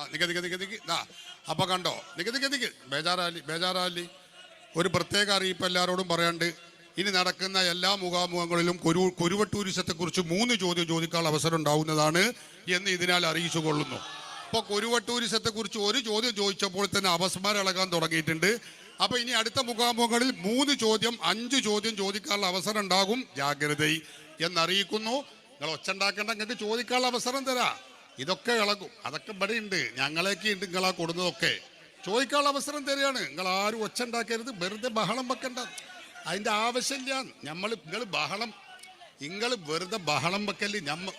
ആ നിക്ക് നിക്ക് കണ്ടോ? നിക്ക് നിക്ക് നിക്ക്. ബേജാറാലി ബേജാറാലി. ഒരു പ്രത്യേക അറിയിപ്പ് എല്ലാവരോടും പറയാണ്ട് ഇനി നടക്കുന്ന എല്ലാ മുഖാമുഖങ്ങളിലും കുരു കുരുവട്ടൂരിസത്തെ കുറിച്ച് മൂന്ന് ചോദ്യം ചോദിക്കാൻ അവസരം ഉണ്ടാവുന്നതാണ് എന്ന് ഇതിനാൽ അറിയിച്ചു കൊള്ളുന്നു. അപ്പോൾ കുരുവട്ടൂരിസത്തെ കുറിച്ച് ഒരു ചോദ്യം ചോദിച്ചപ്പോൾ തന്നെ അപസ്മാരം ഇളകാൻ തുടങ്ങിയിട്ടുണ്ട്. അപ്പൊ ഇനി അടുത്ത മുഖാമുഖങ്ങളിൽ മൂന്ന് ചോദ്യം അഞ്ച് ചോദ്യം ചോദിക്കാനുള്ള അവസരം ഉണ്ടാകും. ജാഗ്രത എന്നറിയിക്കുന്നു. നിങ്ങൾ ഒച്ച ഉണ്ടാക്കേണ്ട നിങ്ങൾക്ക് ചോദിക്കാനുള്ള അവസരം തരാ. ഇതൊക്കെ ഇളകും. അതൊക്കെ ഇവിടെ ഉണ്ട് ഞങ്ങളേക്ക് ഉണ്ട് നിങ്ങളാ കൊടുന്നതൊക്കെ. ചോദിക്കാനുള്ള അവസരം തരികയാണ്. നിങ്ങൾ ആരും ഒച്ച ഉണ്ടാക്കരുത് വെറുതെ ബഹളം വെക്കണ്ട. അതിന്റെ ആവശ്യമില്ല. നമ്മൾ നിങ്ങൾ ബഹളം നിങ്ങൾ വെറുതെ ബഹളം വെക്കൽ ഞമ്മ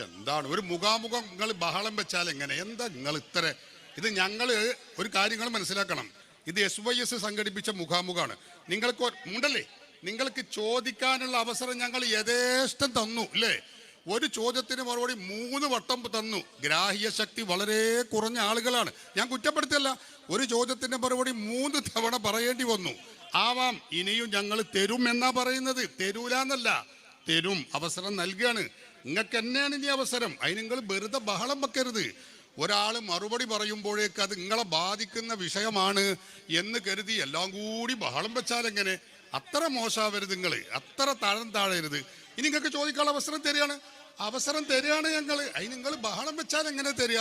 എന്താണ്? ഒരു മുഖാമുഖം നിങ്ങൾ ബഹളം വെച്ചാൽ എങ്ങനെ? എന്താ നിങ്ങൾ ഇത്ര? ഇത് ഞങ്ങൾ ഒരു കാര്യങ്ങൾ മനസ്സിലാക്കണം. ഇത് എസ് വൈ എസ് സംഘടിപ്പിച്ച മുഖാമുഖമാണ് നിങ്ങൾക്ക് ഉണ്ടല്ലേ? നിങ്ങൾക്ക് ചോദിക്കാനുള്ള അവസരം ഞങ്ങൾ യഥേഷ്ടം തന്നു അല്ലേ? ഒരു ചോദ്യത്തിന് മറുപടി മൂന്ന് വട്ടം തന്നു. ഗ്രാഹ്യ ശക്തി വളരെ കുറഞ്ഞ ആളുകളാണ്. ഞാൻ കുറ്റപ്പെടുത്തിയല്ല. ഒരു ചോദ്യത്തിന്റെ മറുപടി മൂന്ന് തവണ പറയേണ്ടി വന്നു. ആവാം ഇനിയും ഞങ്ങൾ തരും എന്നാ പറയുന്നത്. തരൂലെന്നല്ല. തരും അവസരം നൽകുകയാണ് നിങ്ങൾക്ക് തന്നെയാണ് ഇനി അവസരം? അതിന് നിങ്ങൾ വെറുതെ ബഹളം വെക്കരുത്. ഒരാൾ മറുപടി പറയുമ്പോഴേക്ക് അത് നിങ്ങളെ ബാധിക്കുന്ന വിഷയമാണ് എന്ന് കരുതി എല്ലാം കൂടി ബഹളം വെച്ചാൽ എങ്ങനെ അത്ര മോശമാവരുത് നിങ്ങൾ അത്ര താഴം താഴരുത്. ഇനി നിങ്ങൾക്ക് ചോദിക്കാനുള്ള അവസരം തരികയാണ്. അവസരം തരികയാണ് ഞങ്ങൾ അതിന് നിങ്ങൾ ബഹളം വെച്ചാൽ എങ്ങനെ തരിക?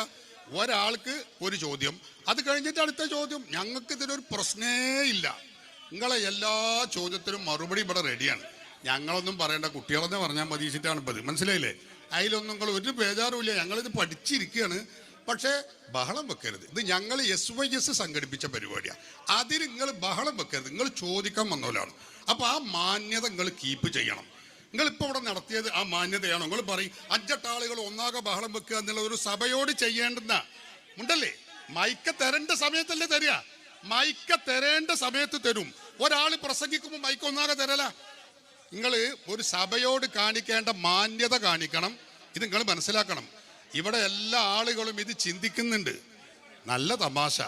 ഒരാൾക്ക് ഒരു ചോദ്യം. അത് കഴിഞ്ഞിട്ട് അടുത്ത ചോദ്യം. ഞങ്ങൾക്ക് ഇതിനൊരു പ്രശ്നേ ഇല്ല. നിങ്ങളെ എല്ലാ ചോദ്യത്തിനും മറുപടി ഇവിടെ റെഡിയാണ് ഞങ്ങളൊന്നും പറയേണ്ട. കുട്ടികളെന്ന് പറഞ്ഞാൽ മതിച്ചിട്ടാണ് ഇപ്പത്. മനസ്സിലായില്ലേ? അതിലൊന്നും നിങ്ങൾ ഒരു ബേജാറുമില്ല ഞങ്ങളിത് പഠിച്ചിരിക്കുകയാണ്. പക്ഷേ ബഹളം വെക്കരുത്. ഇത് ഞങ്ങൾ എസ് വൈ എസ് സംഘടിപ്പിച്ച പരിപാടിയാണ് അതിന് നിങ്ങൾ ബഹളം വെക്കരുത്. നിങ്ങൾ ചോദിക്കാൻ വന്നോലാണ് അപ്പോൾ ആ മാന്യത നിങ്ങൾ കീപ്പ് ചെയ്യണം. നിങ്ങൾ ഇപ്പൊ ഇവിടെ നടത്തിയത് ആ മാന്യതയാണോ? നിങ്ങൾ പറയും അഞ്ചെട്ടാളുകൾ ഒന്നാകെ ബഹളം വെക്കുക എന്നുള്ള ഒരു സഭയോട് ചെയ്യേണ്ടുന്ന ഉണ്ടല്ലേ? മൈക്ക തരേണ്ട സമയത്തല്ലേ തരിക. മൈക്ക തരേണ്ട സമയത്ത് തരും. ഒരാൾ പ്രസംഗിക്കുമ്പോൾ മൈക്ക് ഒന്നാകെ തരല. നിങ്ങൾ ഒരു സഭയോട് കാണിക്കേണ്ട മാന്യത കാണിക്കണം. ഇത് നിങ്ങൾ മനസ്സിലാക്കണം. ഇവിടെ എല്ലാ ആളുകളും ഇത് ചിന്തിക്കുന്നുണ്ട്. നല്ല തമാശ.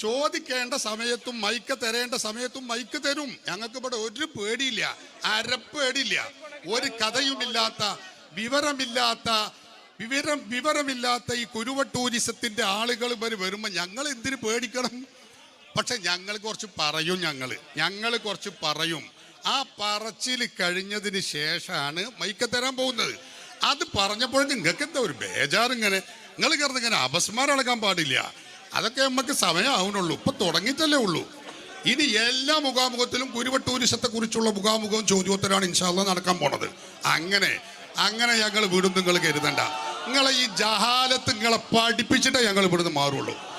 ചോദിക്കേണ്ട സമയത്തും മൈക്ക് തരേണ്ട സമയത്തും മൈക്ക് തരും. ഞങ്ങൾക്ക് ഇവിടെ ഒരു പേടിയില്ല. അരപ്പേടിയില്ല ഒരു കഥയുമില്ലാത്ത വിവരമില്ലാത്ത വിവരം വിവരമില്ലാത്ത ഈ കുരുവട്ടൂരിസത്തിന്റെ ആളുകൾ ഇവർ വരുമ്പോൾ ഞങ്ങൾ എന്തിനു പേടിക്കണം? പക്ഷെ ഞങ്ങൾ കുറച്ച് പറയും ഞങ്ങൾ ഞങ്ങൾ കുറച്ച് പറയും. ആ പറച്ചിൽ കഴിഞ്ഞതിന് ശേഷമാണ് മൈക്ക തരാൻ പോകുന്നത്. അത് പറഞ്ഞപ്പോഴും നിങ്ങൾക്ക് എന്താ ഒരു ബേജാറിങ്ങനെ? നിങ്ങൾ കിടന്ന് ഇങ്ങനെ അപസ്മാരം അളക്കാൻ പാടില്ല. അതൊക്കെ നമുക്ക് സമയമാവുന്നുള്ളൂ ഇപ്പൊ തുടങ്ങിയിട്ടല്ലേ ഉള്ളൂ. ഇനി എല്ലാ മുഖാമുഖത്തിലും കുരുവട്ടൂരിശത്തെ കുറിച്ചുള്ള മുഖാമുഖവും ചോദ്യോത്തരാണ് ഇൻഷാല്ല നടക്കാൻ പോണത്. അങ്ങനെ അങ്ങനെ ഞങ്ങൾ വീടും നിങ്ങൾ കരുതണ്ട. നിങ്ങളെ ഈ ജഹാലത്ത് നിങ്ങളെ പഠിപ്പിച്ചിട്ടേ ഞങ്ങൾ ഇവിടുന്ന് മാറുള്ളൂ.